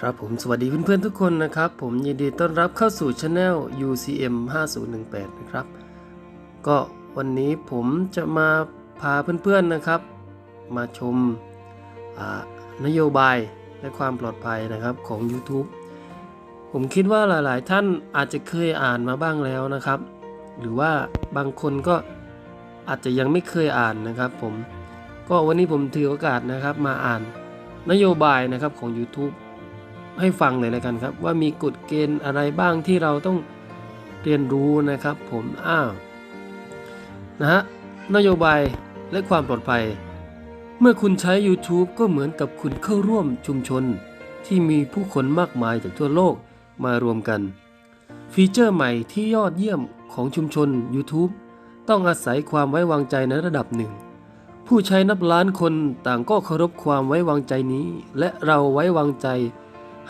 ครับผมสวัสดีเพื่อนๆทุกคนนะครับ ผมยินดีต้อนรับเข้าสู่ช anel UCM 5018 นะครับ ก็วันนี้ผมจะมาพาเพื่อนๆนะครับ มาชมนโยบายและความปลอดภัยนะครับของ YouTube ผมคิดว่าหลายๆ ท่านอาจจะเคยอ่านมาบ้างแล้วนะครับ หรือว่าบางคนก็อาจจะยังไม่เคยอ่านนะครับ ผมก็วันนี้ผมถือโอกาสนะครับมาอ่านนโยบายนะครับของ YouTube ให้ฟังเลยแล้วกันครับ ว่ามีกฎเกณฑ์อะไรบ้างที่เราต้องเรียนรู้นะครับผมอ้าวนะฮะนโยบายและความปลอดภัย เมื่อคุณใช้ YouTube ก็เหมือนกับคุณเข้าร่วมชุมชน ที่มีผู้คนมากมายจากทั่วโลกมารวมกัน ฟีเจอร์ใหม่ที่ยอดเยี่ยมของชุมชน YouTube ต้องอาศัยความไว้วางใจในระดับหนึ่ง ผู้ใช้นับล้านคนต่างก็เคารพความไว้วางใจนี้ และเราไว้วางใจ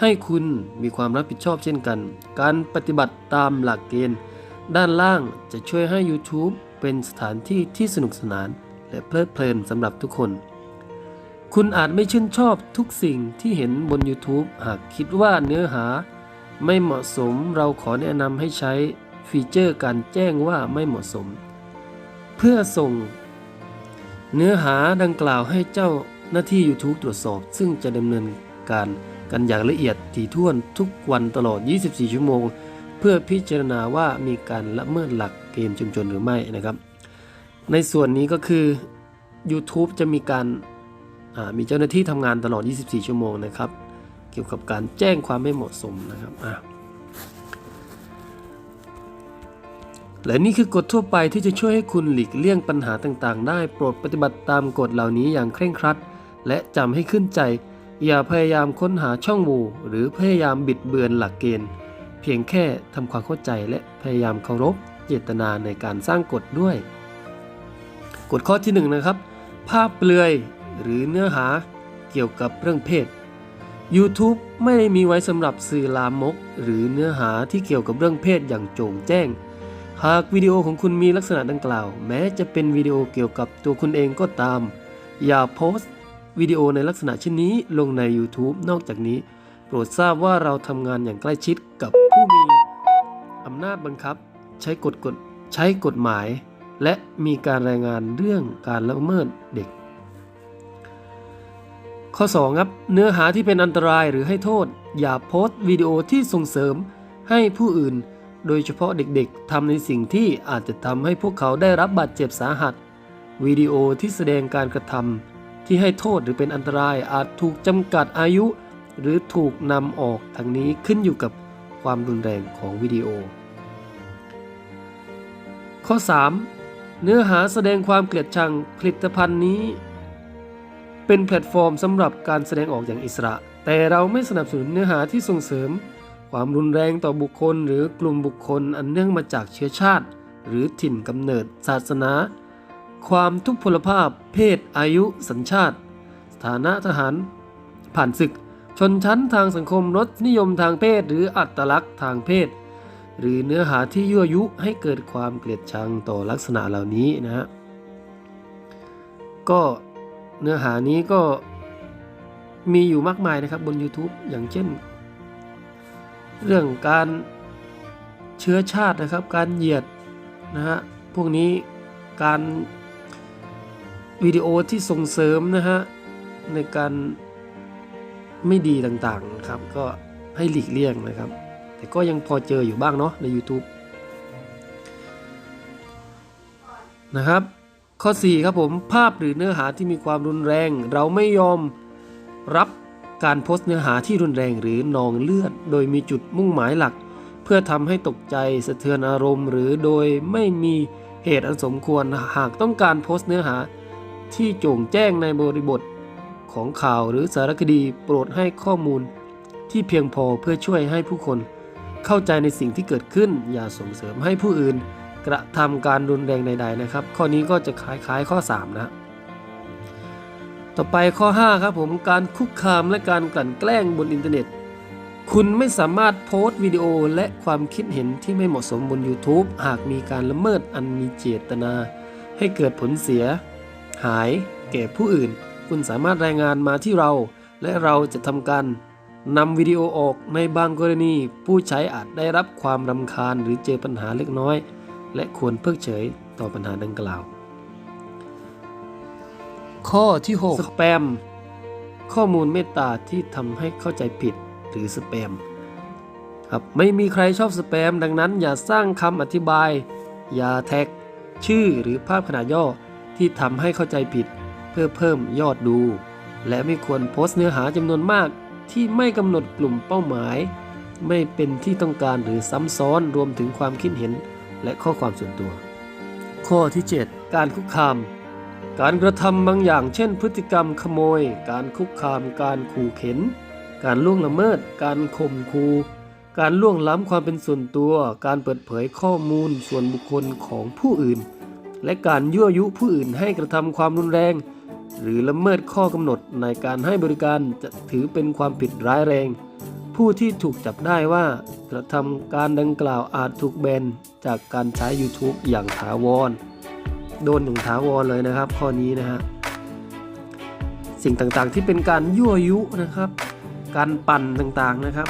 ให้คุณมีความรับผิดชอบเช่นกัน การปฏิบัติตามหลักเกณฑ์ ด้านล่างจะช่วยให้ YouTube เป็นสถานที่ที่สนุกสนาน และเพลิดเพลินสำหรับทุกคน คุณอาจไม่ชื่นชอบทุกสิ่งที่เห็นบน YouTube หากคิดว่าเนื้อหา ไม่เหมาะสมเราขอแนะนำให้ใช้ฟีเจอร์การแจ้งว่าไม่เหมาะสม เพื่อส่ง เนื้อหาดังกล่าวให้เจ้าหน้าที่ YouTube ตรวจสอบ ซึ่งจะดำเนินการ กันอย่างละเอียดถี่ถ้วนทุกวันตลอด 24 ชั่วโมง เพื่อพิจารณาว่ามีการละเมิดหลักเกณฑ์ชุมชนหรือไม่นะครับ ในส่วนนี้ก็คือ YouTube จะมีการมีเจ้าหน้าที่ทำงานตลอด 24 ชั่วโมงนะครับ เกี่ยวกับการแจ้งความไม่เหมาะสมนะครับอะและนี่คือกฎทั่วไปที่จะช่วยให้คุณหลีกเลี่ยงปัญหาต่างๆ ได้โปรดปฏิบัติตามกฎเหล่านี้อย่างเคร่งครัด และจำให้ขึ้นใจ อย่าพยายามค้นหาช่องโหว่หรือพยายามบิดเบือนหลักเกณฑ์ เพียงแค่ทำความเข้าใจและพยายามเคารพเจตนาในการสร้างกฎด้วย กฎข้อที่หนึ่งนะครับ ภาพเปลือยหรือเนื้อหาเกี่ยวกับเรื่องเพศ YouTube ไม่ได้มีไว้สำหรับสื่อลามก หรือเนื้อหาที่เกี่ยวกับเรื่องเพศอย่างโจ่งแจ้ง หากวิดีโอของคุณมีลักษณะดังกล่าว แม้จะเป็นวิดีโอเกี่ยวกับตัวคุณเองก็ตาม อย่าโพสต์ วิดีโอในลักษณะเช่นนี้ลงใน YouTube นอกจากนี้ โปรดทราบว่าเราทำงานอย่างใกล้ชิดกับผู้มีอำนาจบังคับ ใช้กฎกฎใช้กฎหมาย และมีการรายงานเรื่องการละเมิดเด็ก ข้อ 2 ครับ เนื้อหาที่เป็นอันตรายหรือให้โทษ อย่าโพสต์วิดีโอที่ส่งเสริมให้ผู้อื่น โดยเฉพาะเด็กๆทำในสิ่งที่อาจจะทำให้พวกเขาได้รับบาดเจ็บสาหัสวิดีโอที่แสดงการกระทำ ที่ให้โทษหรือเป็นอันตรายอาจถูกจำกัดอายุ หรือถูกนำออกทางนี้ขึ้นอยู่กับความรุนแรงของวิดีโอ ข้อ 3 เนื้อหาแสดงความเกลียดชังผลิตภัณฑ์นี้ เป็นแพลตฟอร์มสำหรับการแสดงออกอย่างอิสระ แต่เราไม่สนับสนุนเนื้อหาที่ส่งเสริม ความรุนแรงต่อบุคคล หรือกลุ่มบุคคลอันเนื่องมาจากเชื้อชาติ หรือถิ่นกำเนิด ศาสนา ความทุพพลภาพ เพศ อายุ สัญชาติ สถานะทหาร ผ่านศึก ชนชั้นทางสังคมรสนิยมทางเพศ หรืออัตลักษณ์ทางเพศ หรือเนื้อหาที่ยั่วยุให้เกิดความเกลียดชังต่อลักษณะเหล่านี้นะฮะก็เนื้อหานี้ก็มีอยู่มากมายนะครับบน YouTube อย่างเช่น เรื่องการเชื้อชาตินะครับ การเหยียดนะฮะพวกนี้การ วิดีโอที่ส่งเสริมนะฮะในการไม่ดีต่างๆครับ ก็ให้หลีกเลี่ยงนะครับ แต่ก็ยังพอเจออยู่บ้างเนาะใน YouTube นะครับ ข้อ 4 ครับผม ภาพหรือเนื้อหาที่มีความรุนแรง เราไม่ยอมรับการโพสต์เนื้อหาที่รุนแรงหรือนองเลือด โดยมีจุดมุ่งหมายหลัก เพื่อทำให้ตกใจสะเทือนอารมณ์ หรือโดยไม่มีเหตุอันสมควรหากต้องการโพสต์เนื้อหา ที่โจ่งแจ้งในบริบทของข่าวหรือสารคดีโปรดให้ข้อมูลที่เพียงพอเพื่อช่วยให้ผู้คน เข้าใจในสิ่งที่เกิดขึ้น อย่าส่งเสริมให้ผู้อื่น กระทำการรุนแรงใด ๆนะครับ ข้อนี้ก็จะคล้ายๆข้อ 3 นะ ต่อไปข้อ 5 ครับผมการคุกคามและการกลั่นแกล้งบนอินเทอร์เน็ต คุณไม่สามารถโพสต์วิดีโอและความคิดเห็นที่ไม่เหมาะสมบน YouTube หากมีการละเมิดอันมีเจตนา ให้เกิดผลเสีย หายแก่ผู้อื่น คุณสามารถรายงานมาที่เรา และเราจะทำการนำวิดีโอออกในบางกรณี ผู้ใช้อาจได้รับความรำคาญหรือเจอปัญหาเล็กน้อย และควรเพิกเฉยต่อปัญหาดังกล่าว ข้อที่ 6 สแปม ข้อมูลเมตตาที่ทำให้เข้าใจผิดหรือสแปมครับไม่มีใครชอบสแปม ดังนั้นอย่าสร้างคำอธิบาย อย่าแท็ก ชื่อหรือภาพขนาดย่อ ที่ทำให้เข้าใจผิดเพื่อเพิ่มยอดดู และไม่ควรโพสต์เนื้อหาจำนวนมากที่ไม่กำหนดกลุ่มเป้าหมาย ไม่เป็นที่ต้องการหรือซ้ำซ้อนรวมถึงความคิดเห็นและข้อความส่วนตัว ข้อที่ 7 การคุกคาม การกระทำบางอย่างเช่น พฤติกรรมขโมย การคุกคาม การขู่เข็น การล่วงละเมิด การข่มขู่การล่วงล้ำความเป็นส่วนตัว การเปิดเผยข้อมูลส่วนบุคคลของผู้อื่น และการยั่วยุผู้อื่นให้กระทำความรุนแรง หรือละเมิดข้อกำหนดในการให้บริการจะถือเป็นความผิดร้ายแรง ผู้ที่ถูกจับได้ว่ากระทำการดังกล่าวอาจถูกแบนจากการใช้ YouTube อย่างถาวร โดนอย่างถาวรเลยนะครับ ข้อนี้นะฮะสิ่งต่างๆที่เป็นการยั่วยุนะครับ การปั่นต่างๆนะครับ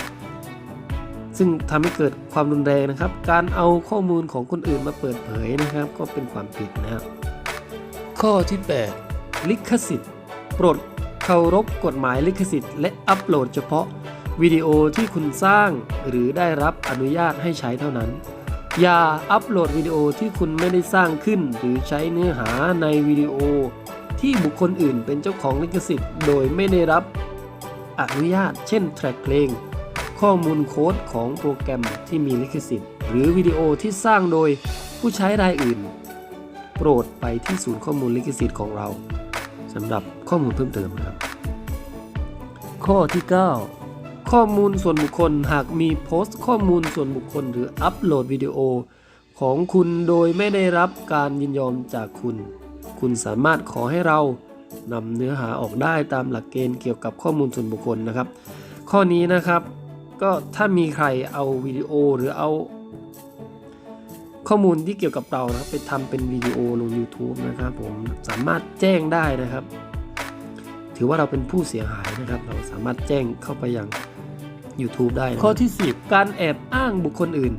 ซึ่งทำให้เกิดความรุนแรงนะครับ การเอาข้อมูลของคนอื่นมาเปิดเผยนะครับ ก็เป็นความผิดนะครับ ข้อที่ 8 ลิขสิทธิ์โปรดเคารพกฎหมายลิขสิทธิ์ และอัปโหลดเฉพาะวิดีโอที่คุณสร้างหรือได้รับอนุญาตให้ใช้เท่านั้น อย่าอัปโหลดวิดีโอที่คุณไม่ได้สร้างขึ้น หรือใช้เนื้อหาในวิดีโอ ที่บุคคลอื่นเป็นเจ้าของลิขสิทธิ์ โดยไม่ได้รับอนุญาต เช่นแทร็กเพลง ข้อมูลโค้ดของโปรแกรมที่มีลิขสิทธิ์ หรือวิดีโอที่สร้างโดยผู้ใช้รายอื่น โปรดไปที่ศูนย์ข้อมูลลิขสิทธิ์ของเราสำหรับข้อมูลเพิ่มเติมนะครับ ข้อที่ 9 ข้อมูลส่วนบุคคลหากมีโพสต์ข้อมูลส่วนบุคคล หรืออัปโหลดวิดีโอของคุณโดยไม่ได้รับการยินยอมจากคุณ คุณสามารถขอให้เรานำเนื้อหาออกได้ตามหลักเกณฑ์เกี่ยวกับข้อมูลส่วนบุคคลนะครับ ข้อนี้นะครับ ก็ถ้ามีใครเอาวิดีโอหรือเอาข้อมูลที่เกี่ยวกับเรานะครับไปทำเป็นวิดีโอลง YouTube นะครับผมสามารถแจ้งได้นะครับ ถือว่าเราเป็นผู้เสียหายนะครับ เราสามารถแจ้งเข้าไปยัง YouTube ได้นะข้อที่ 10 การแอบอ้างบุคคลอื่น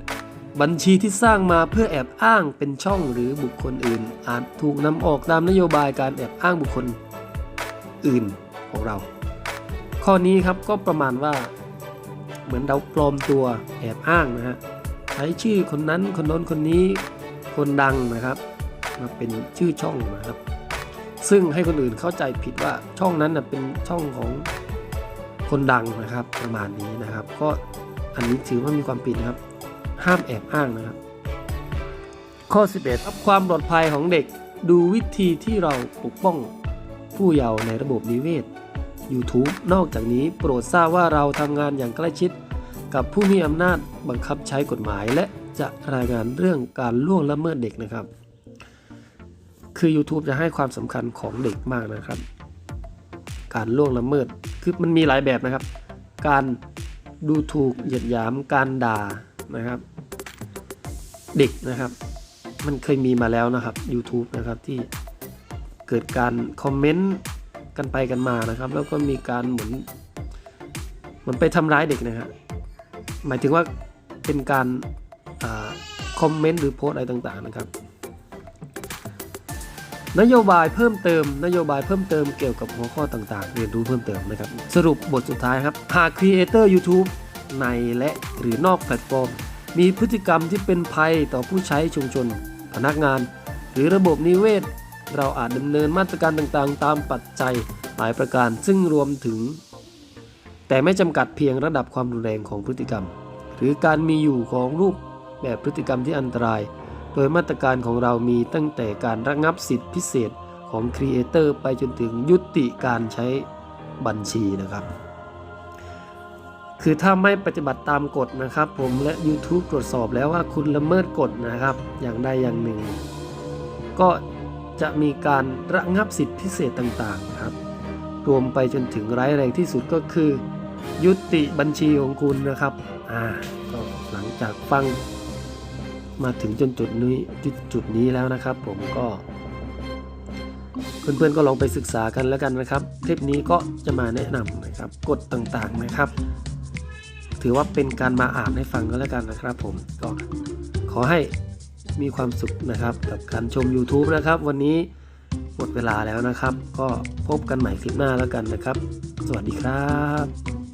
บัญชีที่สร้างมาเพื่อแอบอ้างเป็นช่องหรือบุคคลอื่น อาจถูกนำออกตามนโยบายการแอบอ้างบุคคลอื่นของเรา ข้อนี้ครับก็ประมาณว่า เหมือนเราปลอมตัวแอบอ้างนะฮะใช้ชื่อคนนั้นคนน้นคนนี้คนดังนะครับมาเป็นชื่อช่องนะครับ ซึ่งให้คนอื่นเข้าใจผิดว่าช่องนั้นนะเป็นช่องของคนดังนะครับประมาณนี้นะครับ ก็อันนี้ถือว่ามีความผิดนะครับ ห้ามแอบอ้างนะครับ ข้อ 11ครับความปลอดภัยของเด็กดูวิธีที่เราปกป้องผู้เยาว์ในระบบนิเวศ YouTube นอกจากนี้โปรดทราบว่าเราทำงานอย่างใกล้ชิด กับผู้มีอำนาจบังคับใช้กฎหมาย และจะรายงานเรื่องการล่วงละเมิดเด็กนะครับ คือ YouTube จะให้ความสำคัญของเด็กมากนะครับ การล่วงละเมิดคือมันมีหลายแบบนะครับ การดูถูกเหยียดหยามการด่านะครับ เด็กนะครับ มันเคยมีมาแล้วนะครับ YouTube นะครับที่เกิดการคอมเมนต์ กันไปกันมานะครับ แล้วก็มีการเหมือนเหมือนไปทำร้ายเด็กนะฮะหมายถึงว่าเป็นการคอมเมนต์หรือโพสอะไรต่างๆนะครับ นโยบายเพิ่มเติม นโยบายเพิ่มเติมเกี่ยวกับหัวข้อต่างๆ เรียนรู้เพิ่มเติมนะครับ สรุปบทสุดท้ายครับ หากครีเอเตอร์ YouTube ในและหรือนอกแพลตฟอร์ม มีพฤติกรรมที่เป็นภัยต่อผู้ใช้ชุมชน พนักงาน หรือระบบนิเวศ เราอาจดำเนินมาตรการต่างๆ ตามปัจจัยหลายประการซึ่งรวมถึง แต่ไม่จำกัดเพียงระดับความรุนแรงของพฤติกรรม หรือการมีอยู่ของรูปแบบพฤติกรรมที่อันตราย โดยมาตรการของเรามีตั้งแต่การระงับสิทธิพิเศษของครีเอเตอร์ไปจนถึงยุติการใช้บัญชีนะครับ คือถ้าไม่ปฏิบัติตามกฎนะครับ ผมและ YouTube ตรวจสอบแล้วว่าคุณละเมิดกฎนะครับ อย่างใดอย่างหนึ่ง ก็ จะมีการระงับสิทธิพิเศษต่างๆครับ รวมไปจนถึงร้ายแรงที่สุดก็คือ ยุติบัญชีของคุณนะครับอ่าก็หลังจากฟัง มาถึงจนจุดนี้จุดจุดนี้แล้วนะครับ ผมก็ เพื่อนๆก็ลองไปศึกษากันแล้วกันนะครับ คลิปนี้ก็จะมาแนะนำนะครับกฎต่างๆนะครับ ถือว่าเป็นการมาอ่านให้ฟังก็แล้วกันนะครับ ผมก็ขอให้ มีความสุขนะครับกับการชม YouTube นะครับ วันนี้หมดเวลาแล้วนะครับ ก็พบกันใหม่คลิปหน้าแล้วกันนะครับ สวัสดีครับ